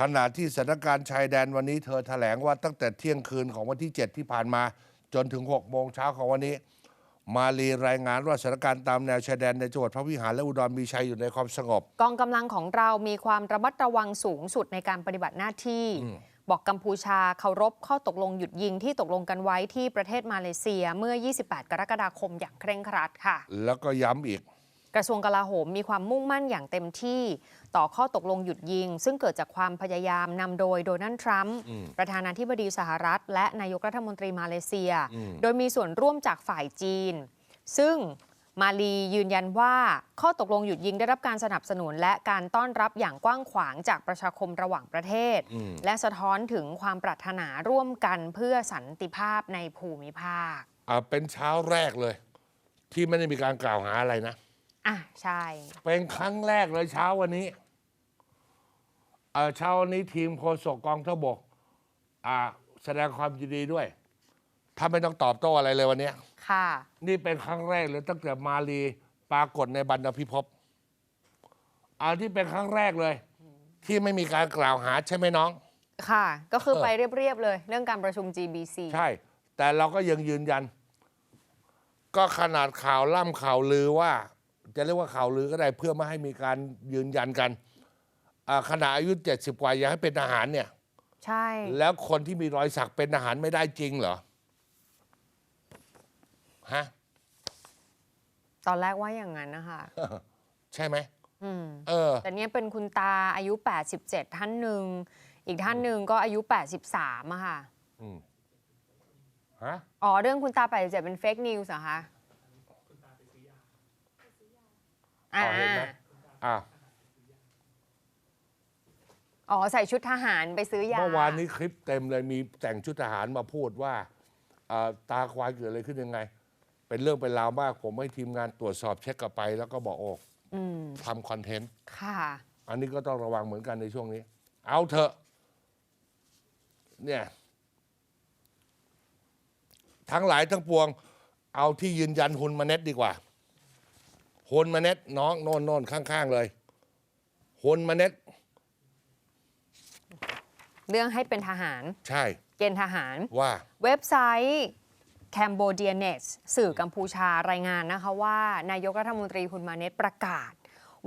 ขณะที่สถานการณ์ชายแดนวันนี้เธอแถลงว่าตั้งแต่เที่ยงคืนของวันที่ 7 ที่ผ่านมา จนถึง 6 โมงเช้าของวันนี้ มาลีรายงานว่าสถานการณ์ตามแนวชายแดนในจังหวัดพระวิหารและอุดรมีชัยอยู่ในความสงบ กองกำลังของเรามีความระมัดระวังสูงสุดในการปฏิบัติหน้าที่ บอกกัมพูชาเคารพข้อตกลงหยุดยิงที่ตกลงกันไว้ที่ประเทศมาเลเซียเมื่อ 28 กรกฎาคมอย่างเคร่งครัดค่ะ แล้วก็ย้ำอีก กระทรวงกลาโหมมีความมุ่งมั่นอย่างเต็มที่ต่อข้อตกลงหยุดยิง ซึ่งเกิดจากความพยายามนำโดยโดนัลด์ทรัมป์ประธานาธิบดีสหรัฐ และนายกรัฐมนตรีมาเลเซีย โดยมีส่วนร่วมจากฝ่ายจีน ซึ่งมาลียืนยันว่าข้อตกลงหยุดยิงได้รับการสนับสนุน และการต้อนรับอย่างกว้างขวางจากประชาคมระหว่างประเทศ และสะท้อนถึงความปรารถนาร่วมกันเพื่อสันติภาพในภูมิภาคอ่าเป็นเช้าแรกเลย ที่ไม่ได้มีการกล่าวหาอะไรนะ อะใช่ เป็นครั้งแรกเลยเช้าวันนี้เอ่อเช้าวันนี้ทีมโฆษกกองทพบกอ่าแสดงความยินดีด้วย ถ้าไม่ต้องตอบโต้อะไรเลยวันเนี้ย ค่ะ นี่เป็นครั้งแรกเลยตั้งแต่มาลีปรากฏในบรรณพิภพอันที่เป็นครั้งแรกเลย ที่ไม่มีการกล่าวหาใช่ไหมน้อง ค่ะ ก็คือเออไปเรียบ ๆ เลย เรื่องการประชุม GBC ใช่ แต่เราก็ยังยืนยัน ก็ขนาดข่าวล่ำข่าวลือว่า จะเรียกว่าข่าวลือก็ได้เพื่อไม่ให้มีการยืนยันกันอ่าขณะอายุเจ็ดสิบกว่าอยากให้เป็นทหารเนี่ย ใช่ แล้วคนที่มีรอยสักเป็นทหารไม่ได้จริงเหรอ ฮะ ตอนแรกว่าอย่างนั้นนะคะ ใช่ไหมอืมเออ แต่เนี่ยเป็นคุณตาอายุ 87 ท่านหนึ่ง อีกท่านหนึ่งก็อายุ 83อะค่ะฮะอ๋อ เรื่องคุณตา 87 เป็นเฟกนิวส์เหรอคะ อ่าอ๋อเห็นไหมอ่าอ๋อใส่ชุดทหารไปซื้อยา เมื่อวานนี้คลิปเต็มเลยมีแต่งชุดทหารมาพูดว่าอ่าตาควายเกิดอะไรขึ้นยังไง เป็นเรื่องเป็นราวมาก ผมให้ทีมงานตรวจสอบเช็คกลับไป แล้วก็บอกโอ้อืมทำคอนเทนต์ ค่ะ อันนี้ก็ต้องระวังเหมือนกันในช่วงนี้ เอาเถอะ เนี่ย ทั้งหลายทั้งปวง เอาที่ยืนยันฮุนมาเน็ตดีกว่า ฮุนมาเน็ตน้องโน่นโน่นข้าง ๆ เลยฮุนมาเน็ตเรื่องให้เป็นทหาร ใช่เกณฑ์ทหาร ว่า เว็บไซต์ Cambodia Net สื่อกัมพูชารายงานนะคะว่า นายกรัฐมนตรีคุณมาเนตประกาศ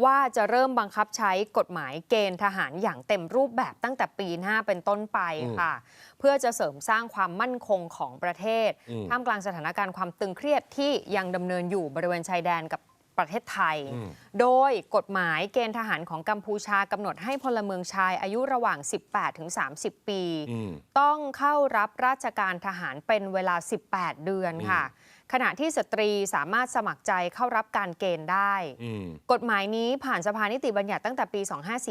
ว่าจะเริ่มบังคับใช้กฎหมายเกณฑ์ทหารอย่างเต็มรูปแบบตั้งแต่ปีหน้าเป็นต้นไปค่ะ เพื่อจะเสริมสร้างความมั่นคงของประเทศอืมท่ามกลางสถานการณ์ความตึงเครียดที่ยังดำเนินอยู่บริเวณชายแดนกับ ประเทศไทย โดยกฎหมายเกณฑ์ทหารของกัมพูชากำหนดให้พลเมืองชายอายุระหว่าง 18-30 ปีอืมต้องเข้ารับราชการทหารเป็นเวลา 18 เดือนค่ะ ขณะที่สตรีสามารถสมัครใจเข้ารับการเกณฑ์ได้อืมกฎหมายนี้ผ่านสภานิติบัญญัติตั้งแต่ปี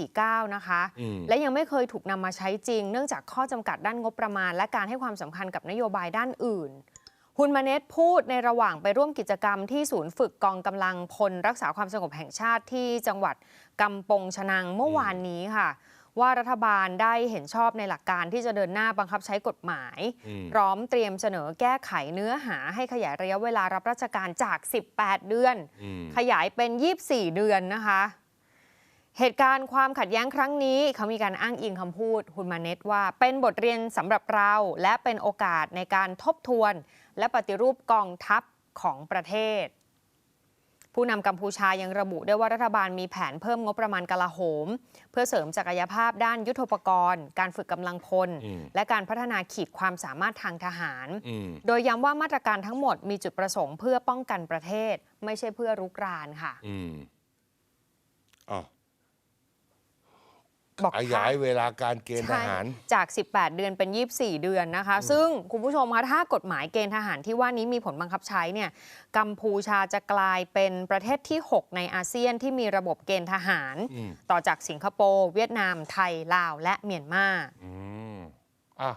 2549 นะคะอืมและยังไม่เคยถูกนำมาใช้จริง เนื่องจากข้อจำกัดด้านงบประมาณ และการให้ความสำคัญกับนโยบายด้านอื่น ฮุนมาเนตพูดในระหว่างไปร่วมกิจกรรมที่ศูนย์ฝึกกองกำลังพลรักษาความสงบแห่งชาติที่จังหวัดกำปงชนังเมื่อวานนี้ค่ะ ว่ารัฐบาลได้เห็นชอบในหลักการที่จะเดินหน้าบังคับใช้กฎหมายอืมพร้อมเตรียมเสนอแก้ไขเนื้อหาให้ขยายระยะเวลารับราชการจาก 18 เดือนอืมขยายเป็น 24 เดือนนะคะเหตุการณ์ความขัดแย้งครั้งนี้ เขามีการอ้างอิงคำพูดคุณมาเนตว่า เป็นบทเรียนสำหรับเรา และเป็นโอกาสในการทบทวน และปฏิรูปกองทัพของประเทศ ผู้นำกัมพูชายังระบุด้วยว่ารัฐบาลมีแผนเพิ่มงบประมาณกลาโหม เพื่อเสริมศักยภาพด้านยุทโธปกรณ์ การฝึกกำลังพลอืมและการพัฒนาขีดความสามารถทางทหารอืมโดยย้ำว่ามาตรการทั้งหมดมีจุดประสงค์เพื่อป้องกันประเทศ ไม่ใช่เพื่อรุกรานค่ะอืมอ๋อ บอกขยายเวลาการเกณฑ์ทใช่หาร จาก 18 เดือนเป็น 24 เดือนนะคะ ซึ่งคุณผู้ชมคะถ้ากฎหมายเกณฑ์ทหารที่ว่านี้มีผลบังคับใช้เนี่ยกัมพูชาจะกลายเป็นประเทศที่ 6 ในอาเซียนที่มีระบบเกณฑ์ทหารอืมต่อจากสิงคโปร์เวียดนามไทยลาวและเมียนมาอืมอะ